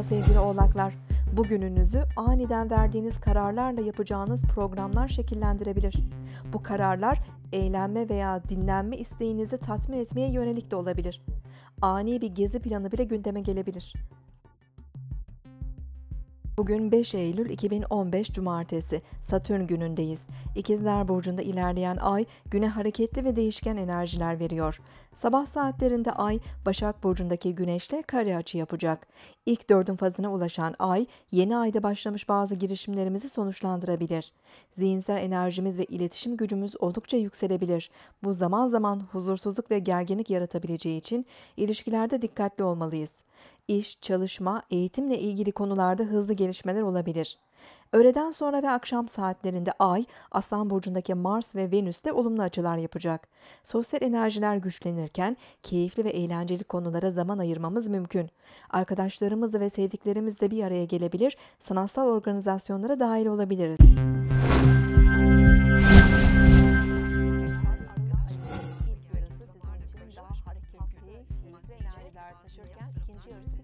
Merhaba sevgili oğlaklar. Bugününüzü aniden verdiğiniz kararlarla yapacağınız programlar şekillendirebilir. Bu kararlar eğlenme veya dinlenme isteğinizi tatmin etmeye yönelik de olabilir. Ani bir gezi planı bile gündeme gelebilir. Bugün 5 Eylül 2015 Cumartesi, Satürn günündeyiz. İkizler Burcu'nda ilerleyen ay güne hareketli ve değişken enerjiler veriyor. Sabah saatlerinde ay Başak Burcu'ndaki güneşle kare açı yapacak. İlk dördün fazına ulaşan ay yeni ayda başlamış bazı girişimlerimizi sonuçlandırabilir. Zihinsel enerjimiz ve iletişim gücümüz oldukça yükselebilir. Bu zaman zaman huzursuzluk ve gerginlik yaratabileceği için ilişkilerde dikkatli olmalıyız. İş, çalışma, eğitimle ilgili konularda hızlı gelişmeler olabilir. Öğleden sonra ve akşam saatlerinde Ay, Aslan Burcu'ndaki Mars ve Venüs'te olumlu açılar yapacak. Sosyal enerjiler güçlenirken keyifli ve eğlenceli konulara zaman ayırmamız mümkün. Arkadaşlarımızla ve sevdiklerimizle bir araya gelebilir, sanatsal organizasyonlara dahil olabiliriz. Keyifli enerjiler taşırken ikinci yarısı